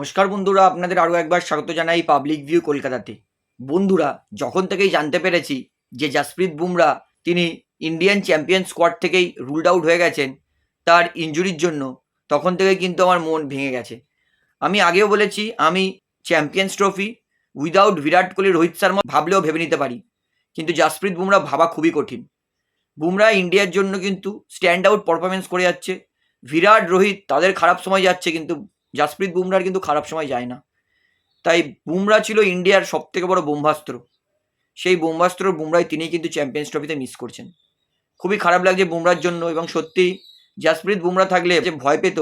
নমস্কার বন্ধুরা, আপনাদের আরও একবার স্বাগত জানাই পাবলিক ভিউ কলকাতাতে। বন্ধুরা, যখন থেকেই জানতে পেরেছি যে জাসপ্রীত বুমরা তিনি ইন্ডিয়ান চ্যাম্পিয়ন স্কোয়াড থেকেই রুলড আউট হয়ে গেছেন তার ইনজুরির জন্য, তখন থেকে কিন্তু আমার মন ভেঙে গেছে। আমি আগেও বলেছি, আমি champions trophy without Virat Kohli, Rohit Sharma ভাবলেও ভেবে নিতে পারি। কিন্তু জাসপ্রীত বুমরা ভাবা খুবই কঠিন। বুমরা ইন্ডিয়ার জন্য কিন্তু স্ট্যান্ড আউট পারফরমেন্স করে যাচ্ছে। বিরাট, রোহিত তাদের খারাপ সময় যাচ্ছে কিন্তু জাসপ্রীত বুমরার কিন্তু খারাপ সময় যায় না। তাই বুমরা ছিল ইন্ডিয়ার সব থেকে বড় বোম্বাস্ত্র। সেই বোম্বাস্ত্র বুমরাই তিনি কিন্তু চ্যাম্পিয়ন্স ট্রফিতে মিস করছেন। খুবই খারাপ লাগছে বুমরার জন্য এবং সত্যি জাসপ্রীত বুমরা থাকলে যে ভয় পেত,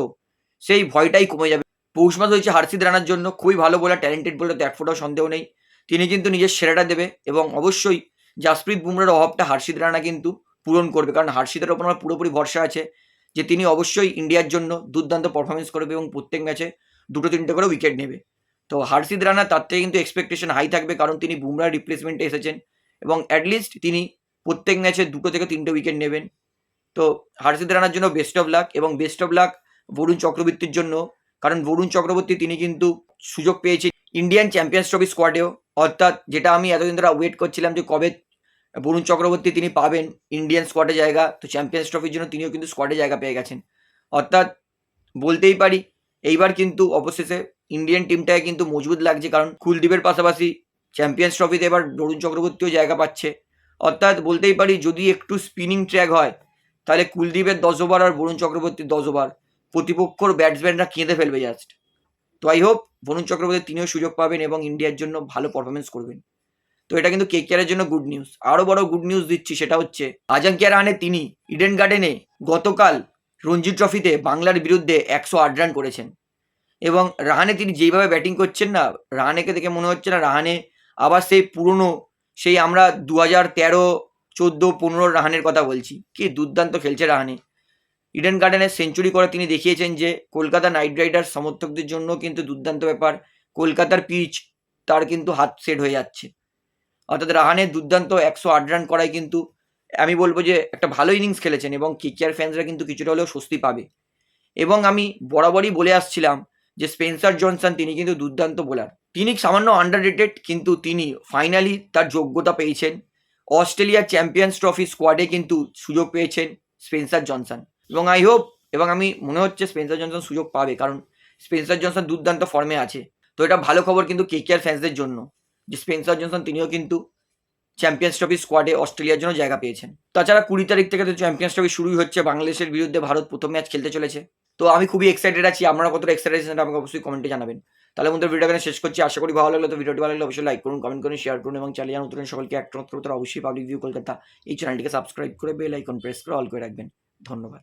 সেই ভয়টাই কমে যাবে। পৌষ মাস হয়েছে হার্ষিদ রানার জন্য, খুবই ভালো বোলার ট্যালেন্টেড বোলার তো এক ফোটাও সন্দেহ নেই। তিনি কিন্তু নিজের সেরাটা দেবে এবং অবশ্যই জাসপ্রীত বুমরার অভাবটা হার্ষিদ রানা কিন্তু পূরণ করবে। কারণ হার্ষিদের ওপর আমার পুরোপুরি ভরসা আছে। যে তিনি অবশ্যই ইন্ডিয়ার জন্য দুর্দান্ত পারফরমেন্স করবে এবং প্রত্যেক ম্যাচে দুটো তিনটে করে উইকেট নেবে। তো হার্ষিদ রানা, তার থেকে কিন্তু এক্সপেকটেশন হাই থাকবে কারণ তিনি বুমরার রিপ্লেসমেন্টে এসেছেন এবং অ্যাটলিস্ট তিনি প্রত্যেক ম্যাচে দুটো থেকে তিনটে উইকেট নেবেন। তো হার্ষিদ রানার জন্য বেস্ট অফ লাক এবং বেস্ট অফ লাক বরুণ চক্রবর্তীর জন্য, কারণ বরুণ চক্রবর্তী তিনি কিন্তু সুযোগ পেয়েছে ইন্ডিয়ান চ্যাম্পিয়ন্স ট্রফি স্কোয়াডেও অর্থাৎ যেটা আমি এতদিন ধরে ওয়েট করছিলাম যে কবে বরুণ চক্রবর্তী তিনি পাবেন ইন্ডিয়ান স্কোয়াডে জায়গা, তো চ্যাম্পিয়ন্স ট্রফির জন্য তিনিও কিন্তু স্কোয়াডে জায়গা পেয়ে গেছেন। অর্থাৎ বলতেই পারি, এইবার কিন্তু অবশেষে ইন্ডিয়ান টিমটায় কিন্তু মজবুত লাগছে, কারণ কুলদীপের পাশাপাশি চ্যাম্পিয়ন্স ট্রফিতে এবার বরুণ চক্রবর্তীও জায়গা পাচ্ছে। অর্থাৎ বলতেই পারি, যদি একটু স্পিনিং ট্র্যাক হয়, তাহলে কুলদীপের দশ ওভার আর বরুণ চক্রবর্তীর দশ ওভার প্রতিপক্ষর ব্যাটসম্যানরা কেঁদে ফেলবে জাস্ট তো আই হোপ বরুণ চক্রবর্তী তিনিও সুযোগ পাবেন এবং ইন্ডিয়ার জন্য ভালো পারফরমেন্স করবেন। তো এটা কিন্তু কেকেআরের জন্য গুড নিউজ আরও বড় গুড নিউজ দিচ্ছি সেটা হচ্ছে আজাঙ্কিয়া রাহানে তিনি? ইডেন গার্ডেনে গতকাল রঞ্জি ট্রফিতে বাংলার বিরুদ্ধে একশো আট রান করেছেন। এবং রাহানে তিনি যেইভাবে ব্যাটিং করছেন না, রাহানেকে দেখে মনে হচ্ছে না রাহানে আবার সেই পুরনো, সেই আমরা দু হাজার তেরো, চোদ্দ, পনেরো রাহানের কথা বলছি। কি দুর্দান্ত খেলছে রাহানে। ইডেন গার্ডেনে সেঞ্চুরি করে তিনি দেখিয়েছেন যে, কলকাতা নাইট রাইডার্স সমর্থকদের জন্য কিন্তু দুর্দান্ত ব্যাপার। কলকাতার পিচ তার কিন্তু হাত সেট হয়ে যাচ্ছে। অর্থাৎ রাহানের দুর্দান্ত একশো আট রান করায় কিন্তু আমি বলব যে একটা ভালো ইনিংস খেলেছেন এবং কেকেআর ফ্যান্সরা কিন্তু কিছুটা হলেও স্বস্তি পাবে। এবং আমি বরাবরই বলে আসছিলাম যে স্পেন্সার জনসন তিনি কিন্তু দুর্দান্ত বোলার তিনি সামান্য আন্ডার রেটেড কিন্তু তিনি ফাইনালি তার যোগ্যতা পেয়েছেন। অস্ট্রেলিয়ার চ্যাম্পিয়ন্স ট্রফি স্কোয়াডে কিন্তু সুযোগ পেয়েছেন স্পেন্সার জনসন এবং আই হোপ এবং আমি মনে হচ্ছে স্পেন্সার জনসন সুযোগ পাবে কারণ স্পেন্সার জনসন দুর্দান্ত ফর্মে আছে। তো এটা ভালো খবর কিন্তু কেকেআর ফ্যান্সদের জন্য। যে স্পেন্সার জনসন তিনিও কিন্তু চ্যাম্পিয়ন্স ট্রফি স্কোয়াডে অস্ট্রেলিয়ার জন্য জায়গা পেয়েছেন। তাছাড়া কুড়ি তারিখ থেকে তো চ্যাম্পিয়ন্স ট্রফি শুরুই হচ্ছে, বাংলাদেশের বিরুদ্ধে ভারত প্রথম ম্যাচ খেলতে চলেছে। তো আমি খুবই এক্সাইটেড আছি, আপনারা কতটা এক্সাইটেড আছেন আমাকে অবশ্যই কমেন্টে জানাবেন। তাহলে বন্ধুরা ভিডিও এখানে শেষ করছি, আশা করি ভালো লাগল। তো ভিডিওটি ভালো লাগলে অবশ্যই লাইক করুন কমেন্ট করুন শেয়ার করুন এবং চ্যানেল নতুন সকলকে একটা অবশ্যই পাবলিক ভিউ কলকাতা এই চ্যানেলটিকে সাবস্ক্রাইব করে বেল আইকন প্রেস করে অল করে রাখবেন। ধন্যবাদ।